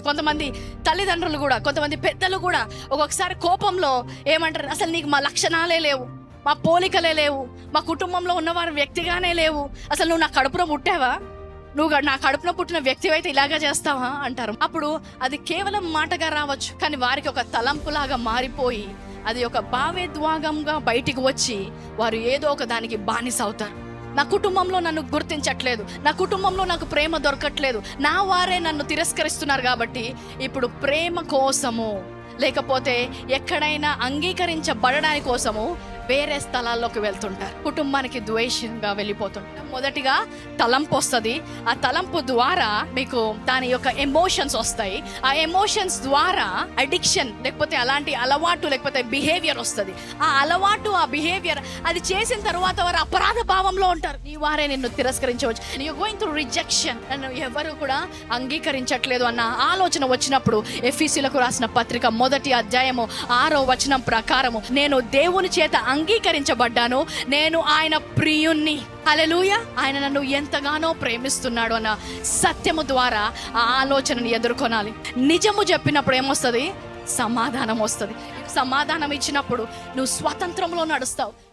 కొంతమంది తల్లిదండ్రులు కూడా కొంతమంది పెద్దలు కూడా ఒక్కొక్కసారి కోపంలో ఏమంటారు అసలు నీకు మా లక్షణాలే లేవు మా పోలికలే లేవు మా కుటుంబంలో ఉన్నవారు వ్యక్తిగానే లేవు అసలు నువ్వు నా కడుపులో పుట్టావా? నువ్వు నా కడుపున పుట్టిన వ్యక్తి అయితే ఇలాగా చేస్తావా? అంటారు. అప్పుడు అది కేవలం మాటగా రావచ్చు కానీ వారికి ఒక తలంపులాగా మారిపోయి అది ఒక భావేద్వాగంగా బయటికి వచ్చి వారు ఏదో ఒక దానికి బానిస అవుతారు. నా కుటుంబంలో నన్ను గుర్తించట్లేదు. నా కుటుంబంలో నాకు ప్రేమ దొరకట్లేదు. నా వారే నన్ను తిరస్కరిస్తున్నారు కాబట్టి ఇప్పుడు ప్రేమ కోసము లేకపోతే ఎక్కడైనా అంగీకరించబడడానికి కోసము వేరే స్థలాల్లోకి వెళ్తుంటారు. కుటుంబానికి ద్వేషంగా వెళ్ళిపోతుంటారు. మొదటిగా తలంపు వస్తుంది. ఆ తలంపు ద్వారా మీకు దాని యొక్క ఎమోషన్స్ వస్తాయి. ఆ ఎమోషన్స్ ద్వారా అడిక్షన్ లేకపోతే అలాంటి అలవాటు లేకపోతే బిహేవియర్ వస్తుంది. ఆ అలవాటు ఆ బిహేవియర్ అది చేసిన తర్వాత వారు అపరాధ భావంలో ఉంటారు. నీ వారే నిన్ను తిరస్కరించవచ్చు. యూ గోయింగ్ త్రూ రిజెక్షన్ నన్ను ఎవరు కూడా అంగీకరించట్లేదు అన్న ఆలోచన వచ్చినప్పుడు ఎఫీసీలకు రాసిన పత్రిక మొదటి అధ్యాయము ఆరో వచనం ప్రకారము నేను దేవుని చేత అంగీకరించబడ్డాను. నేను ఆయన ప్రియుణ్ణి. అలలుయ ఆయన నన్ను ఎంతగానో ప్రేమిస్తున్నాడు అన్న సత్యము ద్వారా ఆ ఆలోచనని ఎదుర్కొనాలి. నిజము చెప్పినప్పుడు ఏమొస్తుంది? సమాధానం వస్తుంది. సమాధానం ఇచ్చినప్పుడు నువ్వు స్వతంత్రంలో నడుస్తావు.